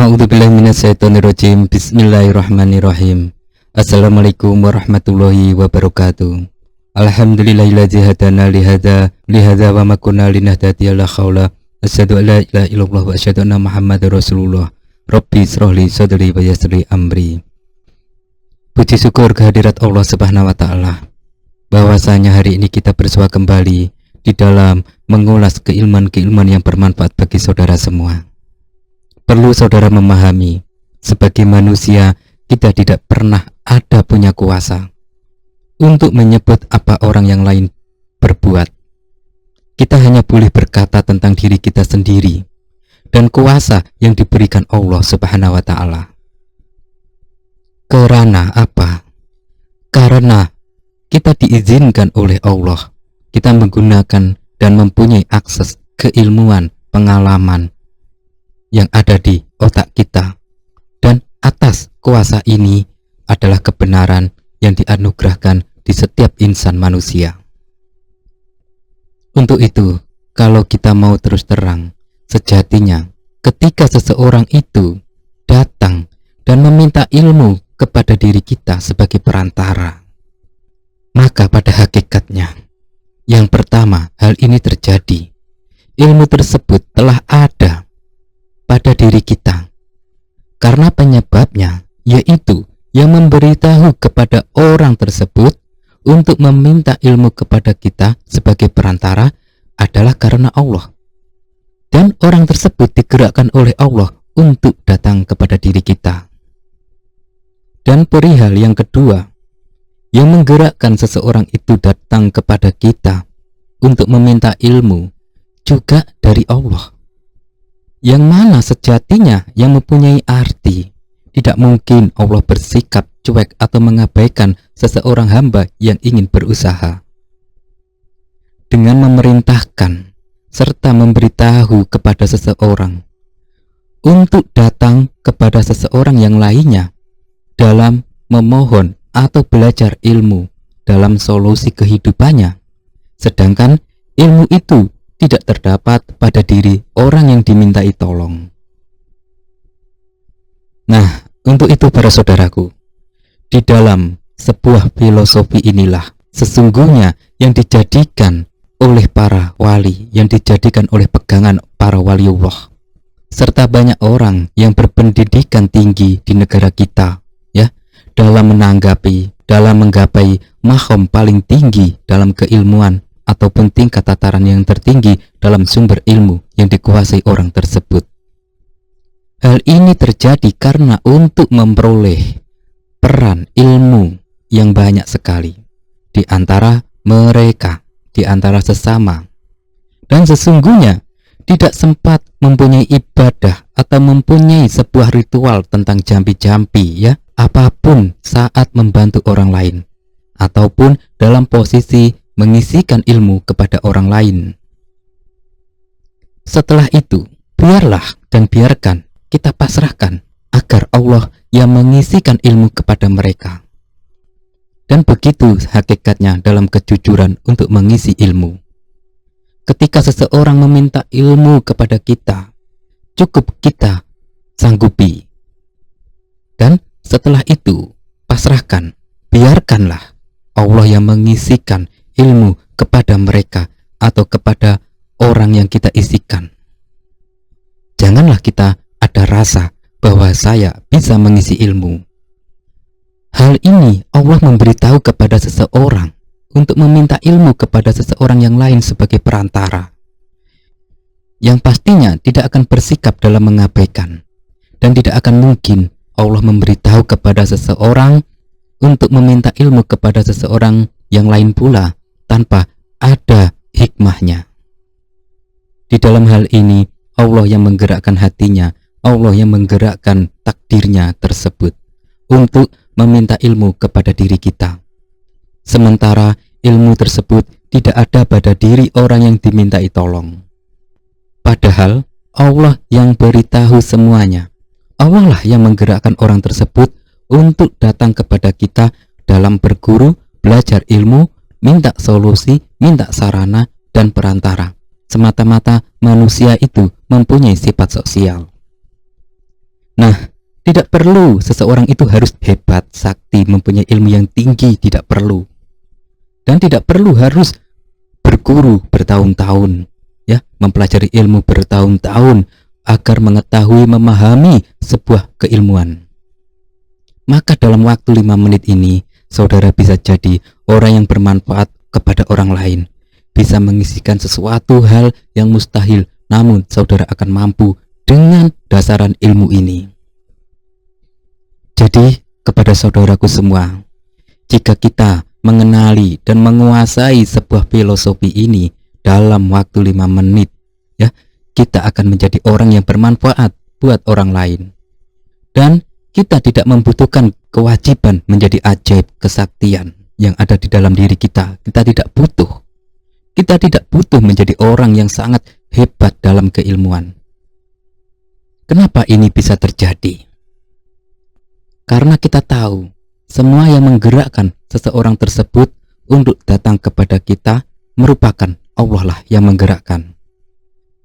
A'udzubillahiminasyaitonirrojim Bismillahirrahmanirrahim. Assalamualaikum warahmatullahi wabarakatuh. Alhamdulillahilladzi hadana lihada lihada wa makuna linahdatiya la khawla. Asyhadu an la ilaha illallah wa asyhadu anna Muhammadar Rasulullah. Rabbi srohli sadri wa yasri amri. Puji syukur kehadirat Allah Subhanahu wa taala. Bahwasanya hari ini kita bersua kembali di dalam mengulas keilmuan-keilmuan yang bermanfaat bagi saudara semua. Perlu saudara memahami, sebagai manusia kita tidak pernah ada punya kuasa untuk menyebut apa orang yang lain berbuat. Kita hanya boleh berkata tentang diri kita sendiri dan kuasa yang diberikan Allah Subhanahu wa taala. Karena apa? Karena kita diizinkan oleh Allah, kita menggunakan dan mempunyai akses keilmuan, pengalaman, yang ada di otak kita. Dan atas kuasa ini adalah kebenaran yang dianugerahkan di setiap insan manusia. Untuk itu, kalau kita mau terus terang, sejatinya ketika seseorang itu datang dan meminta ilmu kepada diri kita sebagai perantara, maka pada hakikatnya, yang pertama hal ini terjadi, ilmu tersebut telah ada pada diri kita. Karena penyebabnya yaitu yang memberitahu kepada orang tersebut untuk meminta ilmu kepada kita sebagai perantara adalah karena Allah. Dan orang tersebut digerakkan oleh Allah untuk datang kepada diri kita. Dan perihal yang kedua, yang menggerakkan seseorang itu datang kepada kita untuk meminta ilmu juga dari Allah yang mana sejatinya yang mempunyai arti. Tidak mungkin Allah bersikap cuek atau mengabaikan seseorang hamba yang ingin berusaha. Dengan memerintahkan serta memberitahu kepada seseorang untuk datang kepada seseorang yang lainnya dalam memohon atau belajar ilmu dalam solusi kehidupannya. Sedangkan ilmu itu tidak terdapat pada diri orang yang dimintai tolong. Nah, untuk itu para saudaraku, di dalam sebuah filosofi inilah sesungguhnya yang dijadikan oleh para wali, yang dijadikan oleh pegangan para wali Allah, serta banyak orang yang berpendidikan tinggi di negara kita, ya, dalam menanggapi, dalam menggapai mahom paling tinggi dalam keilmuan ataupun tingkat tataran yang tertinggi dalam sumber ilmu yang dikuasai orang tersebut. Hal ini terjadi karena untuk memperoleh peran ilmu yang banyak sekali di antara mereka, di antara sesama. Dan sesungguhnya tidak sempat mempunyai ibadah atau mempunyai sebuah ritual tentang jampi-jampi ya, apa pun saat membantu orang lain ataupun dalam posisi mengisikan ilmu kepada orang lain. Setelah itu, biarlah dan biarkan kita pasrahkan agar Allah yang mengisikan ilmu kepada mereka. Dan begitu hakikatnya dalam kejujuran untuk mengisi ilmu. Ketika seseorang meminta ilmu kepada kita, cukup kita sanggupi. Dan setelah itu, pasrahkan, biarkanlah Allah yang mengisikan ilmu kepada mereka atau kepada orang yang kita isikan. Janganlah kita ada rasa bahwa saya bisa mengisi ilmu. Hal ini Allah memberitahu kepada seseorang untuk meminta ilmu kepada seseorang yang lain sebagai perantara. Yang pastinya tidak akan bersikap dalam mengabaikan dan tidak akan mungkin Allah memberitahu kepada seseorang untuk meminta ilmu kepada seseorang yang lain pula tanpa ada hikmahnya. Di dalam hal ini, Allah yang menggerakkan hatinya, Allah yang menggerakkan takdirnya tersebut untuk meminta ilmu kepada diri kita. Sementara ilmu tersebut tidak ada pada diri orang yang dimintai tolong. Padahal Allah yang beritahu semuanya. Allah lah yang menggerakkan orang tersebut untuk datang kepada kita dalam berguru, belajar ilmu, minta solusi, minta sarana, dan perantara. Semata-mata manusia itu mempunyai sifat sosial. Nah, tidak perlu seseorang itu harus hebat, sakti, mempunyai ilmu yang tinggi, tidak perlu. Dan tidak perlu harus berguru bertahun-tahun, ya, mempelajari ilmu bertahun-tahun agar mengetahui, memahami sebuah keilmuan. Maka dalam waktu lima menit ini, saudara bisa jadi orang yang bermanfaat kepada orang lain, bisa mengisikan sesuatu hal yang mustahil, namun saudara akan mampu dengan dasaran ilmu ini. Jadi, kepada saudaraku semua, jika kita mengenali dan menguasai sebuah filosofi ini dalam waktu lima menit, ya, kita akan menjadi orang yang bermanfaat buat orang lain. Dan kita tidak membutuhkan kewajiban menjadi ajaib kesaktian yang ada di dalam diri kita. Kita tidak butuh. Kita tidak butuh menjadi orang yang sangat hebat dalam keilmuan. Kenapa ini bisa terjadi? Karena kita tahu semua yang menggerakkan seseorang tersebut untuk datang kepada kita merupakan Allah lah yang menggerakkan.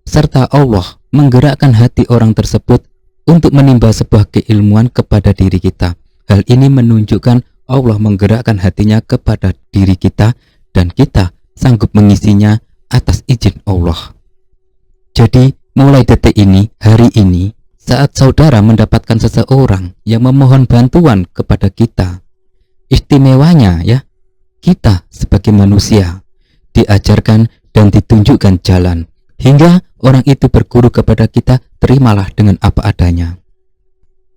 Serta Allah menggerakkan hati orang tersebut untuk menimba sebuah keilmuan kepada diri kita. Hal ini menunjukkan Allah menggerakkan hatinya kepada diri kita dan kita sanggup mengisinya atas izin Allah. Jadi, mulai detik ini, hari ini, saat saudara mendapatkan seseorang yang memohon bantuan kepada kita, istimewanya ya, kita sebagai manusia diajarkan dan ditunjukkan jalan hingga orang itu berguru kepada kita, terimalah dengan apa adanya.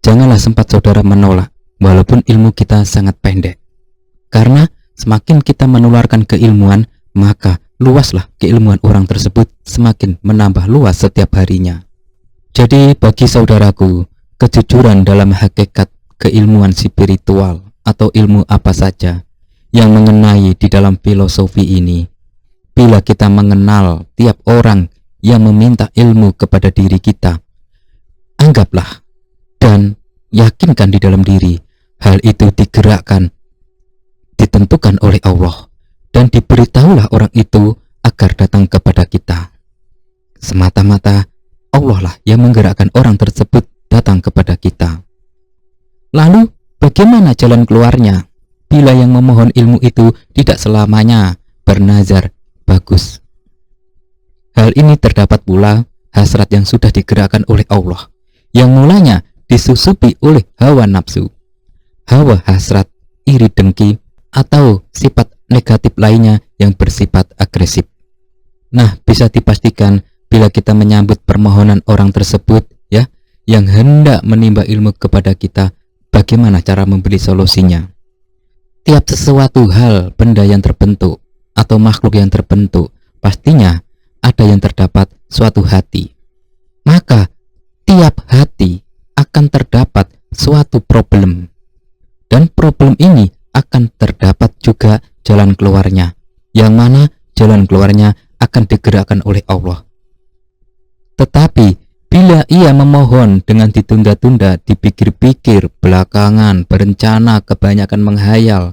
Janganlah sempat saudara menolak, walaupun ilmu kita sangat pendek. Karena semakin kita menularkan keilmuan, maka luaslah keilmuan orang tersebut semakin menambah luas setiap harinya. Jadi bagi saudaraku, kejujuran dalam hakikat keilmuan spiritual atau ilmu apa saja yang mengenai di dalam filosofi ini Bila kita mengenal tiap orang yang meminta ilmu kepada diri kita, anggaplah dan yakinkan di dalam diri hal itu digerakkan, ditentukan oleh Allah, dan diberitahulah orang itu agar datang kepada kita. Semata-mata Allah lah yang menggerakkan orang tersebut datang kepada kita. Lalu, bagaimana jalan keluarnya? Bila yang memohon ilmu itu tidak selamanya bernazar bagus. Hal ini terdapat pula hasrat yang sudah digerakkan oleh Allah, yang mulanya disusupi oleh hawa nafsu, hawa hasrat, iri dengki, atau sifat negatif lainnya yang bersifat agresif. Nah, bisa dipastikan bila kita menyambut permohonan orang tersebut, ya, yang hendak menimba ilmu kepada kita, bagaimana cara memberi solusinya? Tiap sesuatu hal benda yang terbentuk atau makhluk yang terbentuk, pastinya ada yang terdapat suatu hati. Maka tiap hati akan terdapat suatu problem. Dan problem ini akan terdapat juga jalan keluarnya, yang mana jalan keluarnya akan digerakkan oleh Allah. Tetapi bila ia memohon dengan ditunda-tunda, dipikir-pikir, belakangan, berencana, kebanyakan menghayal,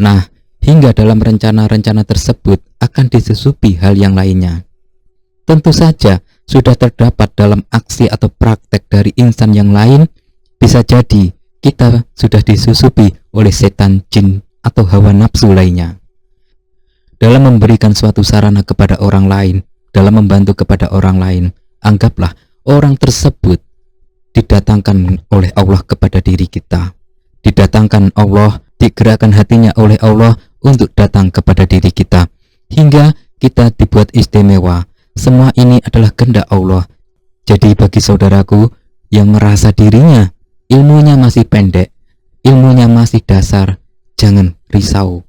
nah hingga dalam rencana-rencana tersebut akan disusupi hal yang lainnya. Tentu saja sudah terdapat dalam aksi atau praktek dari insan yang lain, bisa jadi kita sudah disusupi oleh setan, jin, atau hawa nafsu lainnya. Dalam memberikan suatu sarana kepada orang lain, dalam membantu kepada orang lain, anggaplah orang tersebut didatangkan oleh Allah kepada diri kita. Didatangkan Allah, digerakkan hatinya oleh Allah untuk datang kepada diri kita hingga kita dibuat istimewa. Semua ini adalah kehendak Allah. Jadi bagi saudaraku yang merasa dirinya ilmunya masih pendek, ilmunya masih dasar, jangan risau.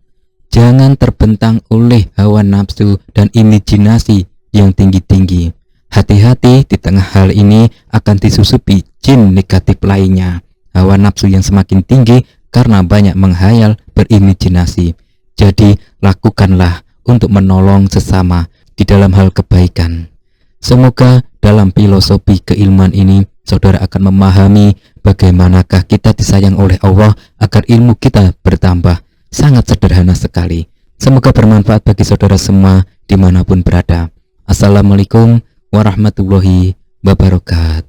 Jangan terbentang oleh hawa nafsu dan imajinasi yang tinggi-tinggi. Hati-hati di tengah hal ini akan disusupi jin negatif lainnya. Hawa nafsu yang semakin tinggi karena banyak menghayal berimajinasi jadi lakukanlah untuk menolong sesama di dalam hal kebaikan. Semoga dalam filosofi keilmuan ini saudara akan memahami bagaimanakah kita disayang oleh Allah agar ilmu kita bertambah. Sangat sederhana sekali. Semoga bermanfaat bagi saudara semua di mana pun berada. Assalamualaikum warahmatullahi wabarakatuh.